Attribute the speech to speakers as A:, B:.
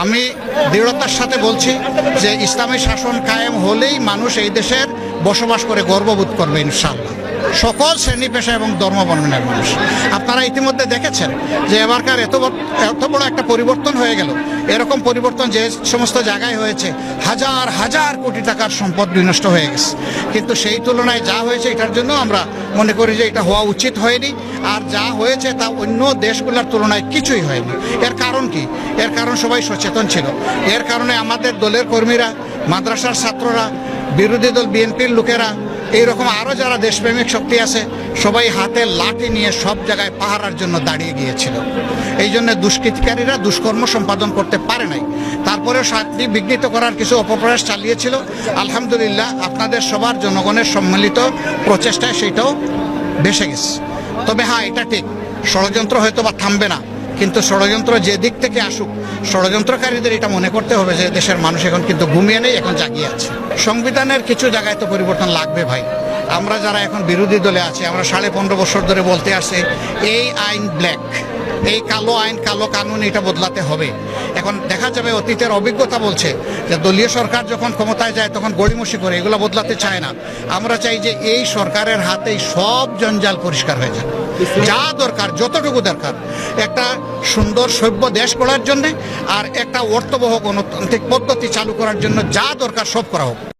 A: আমি দৃঢ়তার সাথে বলছি যে ইসলামী শাসন কায়েম হলেই মানুষ এই দেশের বসবাস করে গর্ববোধ করবে ইনশাল্লাহ সকল শ্রেণি পেশা এবং ধর্ম বর্ণনার মানুষ। আপনারা ইতিমধ্যে দেখেছেন যে এবারকার এত এত বড় একটা পরিবর্তন হয়ে গেল। এরকম পরিবর্তন যে সমস্ত জায়গায় হয়েছে, হাজার হাজার কোটি টাকার সম্পদ বিনষ্ট হয়ে গেছে। কিন্তু সেই তুলনায় যা হয়েছে এটার জন্য আমরা মনে করি যে এটা হওয়া উচিত হয়নি। আর যা হয়েছে তা অন্য দেশগুলোর তুলনায় কিছুই হয়নি। এর কারণ কি? এর কারণ সবাই সচেতন ছিল। এর কারণে আমাদের দলের কর্মীরা, মাদ্রাসার ছাত্ররা, বিরোধী দল, বিএনপির লোকেরা এইরকম আরও যারা দেশপ্রেমিক শক্তি আছে, সবাই হাতে লাঠি নিয়ে সব জায়গায় পাহারার জন্য দাঁড়িয়ে গিয়েছিল। এই জন্য দুষ্কৃতিকারীরা দুষ্কর্ম সম্পাদন করতে পারে নাই। তারপরেও শান্তি বিঘ্নিত করার কিছু অপপ্রয়াস চালিয়েছিল। আলহামদুলিল্লাহ, আপনাদের সবার জনগণের সম্মিলিত প্রচেষ্টায় সেটাও ভেসে গেছে। তবে হ্যাঁ এটা ঠিক। ষড়যন্ত্র হয়তো বা থামবে না। কিন্তু ষড়যন্ত্র যে দিক থেকে আসুক, ষড়যন্ত্রকারীদের এটা মনে করতে হবে যে দেশের মানুষ এখন কিন্তু ঘুমিয়ে নেই, এখন জাগিয়ে আছে। সংবিধানের কিছু জায়গায় তো পরিবর্তন লাগবে ভাই। আমরা যারা এখন বিরোধী দলে আছি, আমরা সাড়ে পনেরো বছর ধরে বলতে আসে এই আইন ব্ল্যাক। এই কালো আইন, কালো কানুন এটা বদলাতে হবে। এখন দেখা যাবে অতীতের অভিজ্ঞতা বলছে যে দলীয় সরকার যখন ক্ষমতায় যায় তখন গড়িমসি করে, এগুলো বদলাতে চায় না। আমরা চাই যে এই সরকারের হাতেই সব জঞ্জাল পরিষ্কার হয়ে যায় যা দরকার, যতটুকু দরকার, একটা সুন্দর সভ্য দেশ গড়ার জন্য আর একটা অর্থবহ গণতান্ত্রিক পদ্ধতি চালু করার জন্য যা দরকার সব করা হোক।